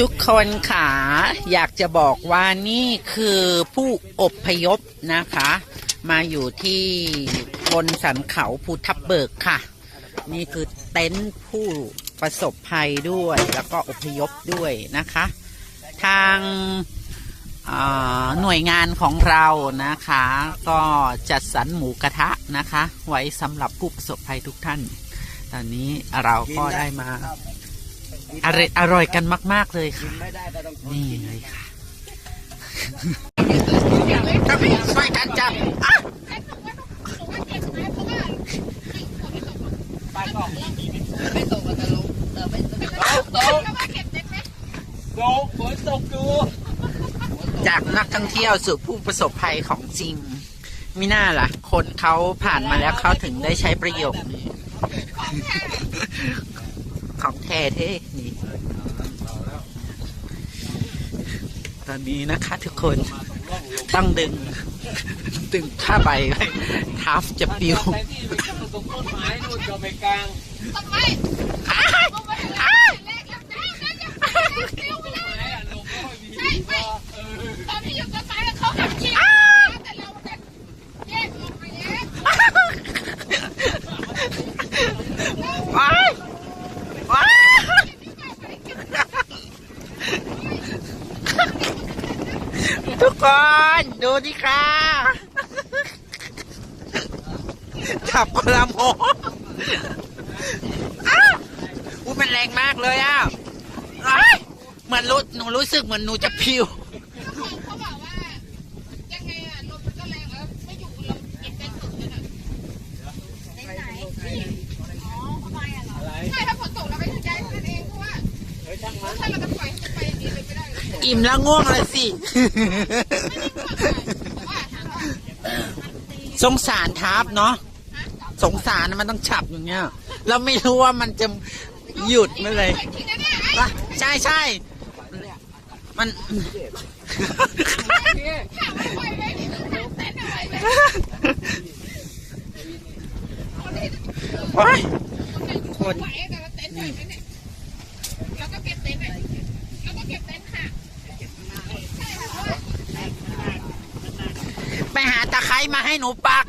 ทุกคนค่ะ อยากจะบอกว่านี่คือผู้อพยพนะคะ มาอยู่ที่บนสันเขาภูทับเบิกค่ะ นี่คือเต็นท์ผู้ประสบภัยด้วย แล้วก็อพยพด้วยนะคะ ทางหน่วยงานของเรานะคะ ก็จัดสรรหมูกระทะนะคะ ไว้สำหรับผู้ประสบภัยทุกท่าน ตอนนี้เราก็ได้มา อร่อยอร่อยกันมาก ๆ เลยค่ะ นี่เลยค่ะถ้าพี่ช่วยกันจับไม่ตกก็จะลงเออไม่ตกตกตกฝนตกอยู่จากนักท่องเที่ยวสู่ผู้ประสบภัยของจริงมิน่าล่ะ คนเขาผ่านมาแล้วเขาถึงได้ใช้ประโยคนี้ ของแท้เท่นี่ตอนนี้นะคะทุกคนต้องดึง ดึงผ้าใบไว้ทัฟจะปิวแต่ที่ไปตั้งตรงต้นไม้นู่นก็ไม่กลางทำไมอ้ายอ้ายแรกแล้วแรกแล้วจะเลี้ยวไปแล้ว ไม้อะลงก็ไม่มี ใช่ไม่ตอนที่อยู่ต้นไม้แล้วเขาหักเชือกแต่เราจะแยกออกมาแล้ว ว้ายว้าย ทุกคน ดูดิค่ะจับกระโมอ้าวอุ้ยมันแรงมากเลยอ้ายเหมือนรู้หนูรู้สึกเหมือนหนูจะพิว อกอิ่มแล้วง่วงเลยสิแต่ว่าถามว่าสงสารทับเนาะ สงสารนะมันต้องฉับอย่างเงี้ย เราไม่รู้ว่ามันจะหยุดเมื่อไหรปล่อยทิ้งนะเนี่ยไอ้วะใช่ใช่ มันถามว่าปล่อยไว้ที่ตรงนั้นเต้นเอาไว้ไหมคนที่ว้ายคนไหวแต่ละเต็นท์ไหวไหมเนี่ยแล้วก็เก็บเต็นท์ไหนแล้วก็เก็บเต็นท์ ไมาให้หนูปัก